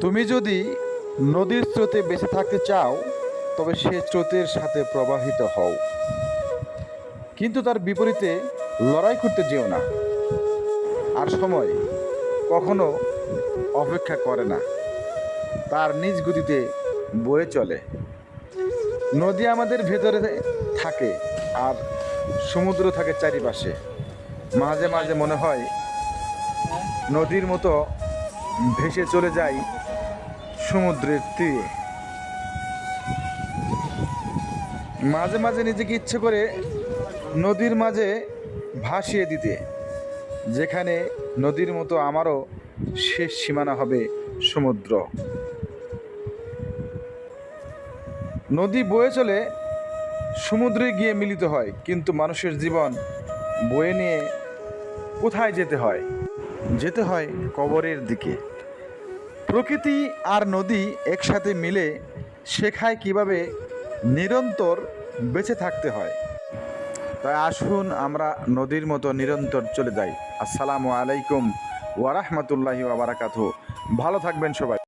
তুমি যদি নদীর স্রোতে বেঁচে থাকতে চাও, তবে সে স্রোতের সাথে প্রবাহিত হও। কিন্তু তার বিপরীতে লড়াই করতে যেও না। আর সময় কখনো অপেক্ষা করে না। তার নিজ গতিতে বয়ে চলে। নদী আমাদের ভেতরে থাকে আর সমুদ্র থাকে চারিপাশে। মাঝে মাঝে মনে হয় নদীর মতো ভেসে চলে যাই সমুদ্রের তীরে। মাঝে মাঝে নিজেকে ইচ্ছে করে নদীর মাঝে ভাসিয়ে দিতে, যেখানে নদীর মতো আমারও শেষ সীমানা হবে সমুদ্র। নদী বয়ে চলে সমুদ্রে গিয়ে মিলিত হয়, কিন্তু মানুষের জীবন বয়ে নিয়ে কোথায় যেতে হয়? যেতে হয় কবরের দিকে। প্রকৃতি আর নদী একসাথে মিলে শেখায় কীভাবে নিরন্তর বেঁচে থাকতে হয়। তাই আসুন আমরা নদীর মতো নিরন্তর চলে যাই। আসসালামু আলাইকুম ওয়ারাহমাতুল্লাহি ওয়াবারাকাতু ভালো থাকবেন সবাই।